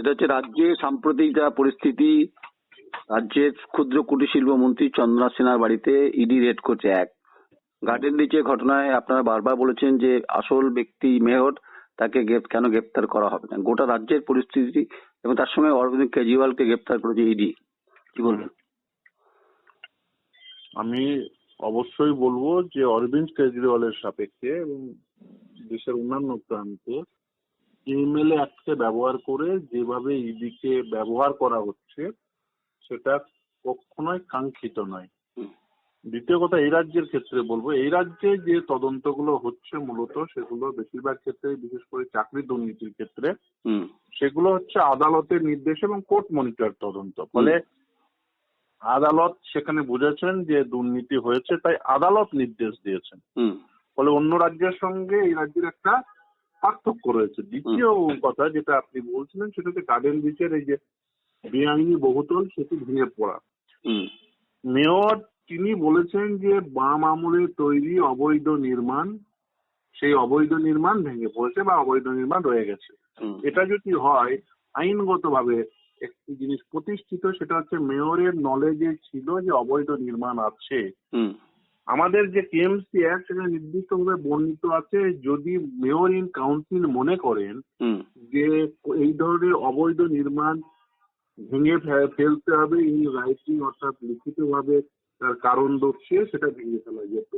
এটা হচ্ছে রাজ্যে সাম্প্রতিক যা পরিস্থিতি, রাজ্যের ক্ষুদ্র কুটির শিল্প মন্ত্রী চন্দ্রনা সিনহার বাড়িতে ইডি রেড করছে এক। গার্ডেন রিচের ঘটনায় আপনারা বারবার বলেছেন যে আসল ব্যক্তি মেয়র তাকে কেন গ্রেপ্তার করা হবে না? গোটা রাজ্যের পরিস্থিতি এবং তার সঙ্গে অরবিন্দ কেজরিওয়ালকে গ্রেপ্তার করেছে ইডি। কি বলবেন? আমি অবশ্যই বলব যে অরবিন্দ কেজরিওয়ালের সাপেক্ষে এবং দেশের অন্যান্য প্রান্তে এমএলএ অ্যাক্টকে ব্যবহার করে যেভাবে ইডিকে ব্যবহার করা হচ্ছে সেটা কখনোই কাঙ্ক্ষিত নয়। দ্বিতীয় কথা এই রাজ্যের ক্ষেত্রে বলব এই রাজ্যে যে তদন্তগুলো হচ্ছে মূলত সেগুলো বেশিরভাগ ক্ষেত্রে বিশেষ করে চাকরি দুর্নীতির ক্ষেত্রে সেগুলো হচ্ছে আদালতের নির্দেশ এবং কোর্ট মনিটর তদন্ত। ফলে আদালত সেখানে বুঝেছেন যে দুর্নীতি হয়েছে তাই আদালত নির্দেশ দিয়েছেন। ফলে অন্য রাজ্যের সঙ্গে এই রাজ্যের একটা পার্থক্য রয়েছে। দ্বিতীয় কথা যেটা আপনি বলছিলেন সেটা হচ্ছে গার্ডেন বিচের এই যে বেআইনি বহুতল সেটি ভেঙে পড়া। মেয়র তিনি বলেছেন যে বাম আমলে তৈরি অবৈধ নির্মাণ সেই অবৈধ নির্মাণ ভেঙে পড়েছে বা অবৈধ নির্মাণ রয়ে গেছে। এটা যদি হয় আইনগতভাবে একটি জিনিস প্রতিষ্ঠিত সেটা হচ্ছে মেয়রের নলেজে ছিল যে অবৈধ নির্মাণ আছে। হুম। আমাদের যে কেএমসি অ্যাক্ট সেখানে নির্দিষ্টভাবে বর্ণিত আছে যদি মেয়র ইন কাউন্সিল মনে করেন যে এই ধরনের অবৈধ নির্মাণ ভেঙে ফেলতে হবে ইন রাইটিং অর্থাৎ লিখিতভাবে তার কারণ দর্শিয়ে সেটা ভেঙে ফেলা যেত।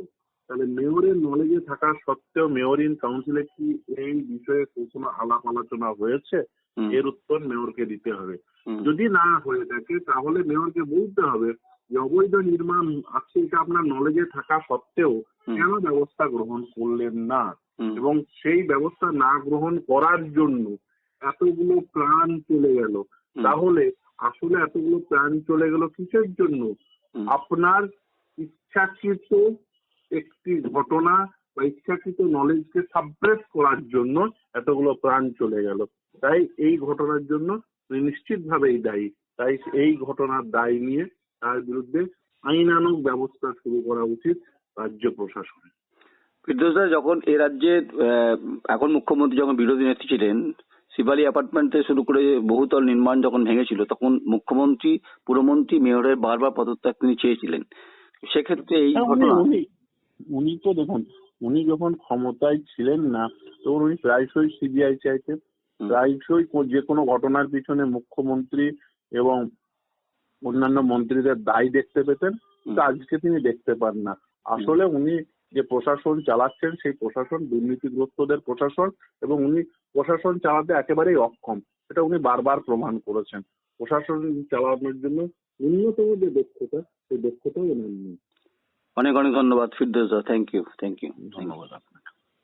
তাহলে মেয়রের নলেজে থাকা সত্ত্বেও মেয়র ইন কাউন্সিলে কি এই বিষয়ে কোনো আলাপ আলোচনা হয়েছে? এর উত্তর মেয়রকে দিতে হবে। যদি না হয়ে থাকে তাহলে মেয়রকে বলতে হবে যে অবৈধ নির্মাণ আছে এটা আপনার নলেজে থাকা সত্ত্বেও কেন ব্যবস্থা গ্রহণ করলেন না? এবং সেই ব্যবস্থা না গ্রহণ করার জন্য এতগুলো প্রাণ চলে গেল। তাহলে আসলে এতগুলো প্রাণ চলে গেল কিসের জন্য? আপনার ইচ্ছাকৃত একটি ঘটনা বা ইচ্ছাকৃত নলেজকে সাপ্রেস করার জন্য এতগুলো প্রাণ চলে গেল। তাই এই ঘটনার জন্য নিশ্চিতভাবেই দায়ী। তাই এই ঘটনার দায় নিয়ে তার বিরুদ্ধে আইনানুগ ব্যবস্থা শুরু করা উচিত রাজ্য প্রশাসনের। ফিরদৌসদা যখন এ রাজ্যের আহ, এখন মুখ্যমন্ত্রী যখন বিরোধী নেত্রী ছিলেন শিবালী অ্যাপার্টমেন্ট থেকে শুরু করে বহুতল নির্মাণ যখন ভেঙেছিল তখন মুখ্যমন্ত্রী পুরমন্ত্রী মেয়রের বারবার পদত্যাগ তিনি চেয়েছিলেন। সেক্ষেত্রে এই হ্যাঁ, উনি ঘটনা উনি উনি তো দেখুন উনি যখন ক্ষমতায় ছিলেন না তখন উনি প্রায়শই সিবিআই চাইতেন। প্রায়শই যে কোনো ঘটনার পিছনে মুখ্যমন্ত্রী এবং অন্যান্য মন্ত্রীদের দায় দেখতে পেতেন কিন্তু আজকে তিনি দেখতে পান না। আসলে উনি যে প্রশাসন চালাচ্ছেন সেই প্রশাসন দুর্নীতিগ্রস্তদের প্রশাসন এবং উনি প্রশাসন চালাতে একেবারেই অক্ষম এটা উনি বারবার প্রমাণ করেছেন। প্রশাসন চালানোর জন্য ন্যূনতম যে দক্ষতা সেই দক্ষতাও ওনার নেই অনেক অনেক ধন্যবাদ ফিরদৌসদা থ্যাংক ইউ থ্যাংক ইউ ধন্যবাদ আপনাকে।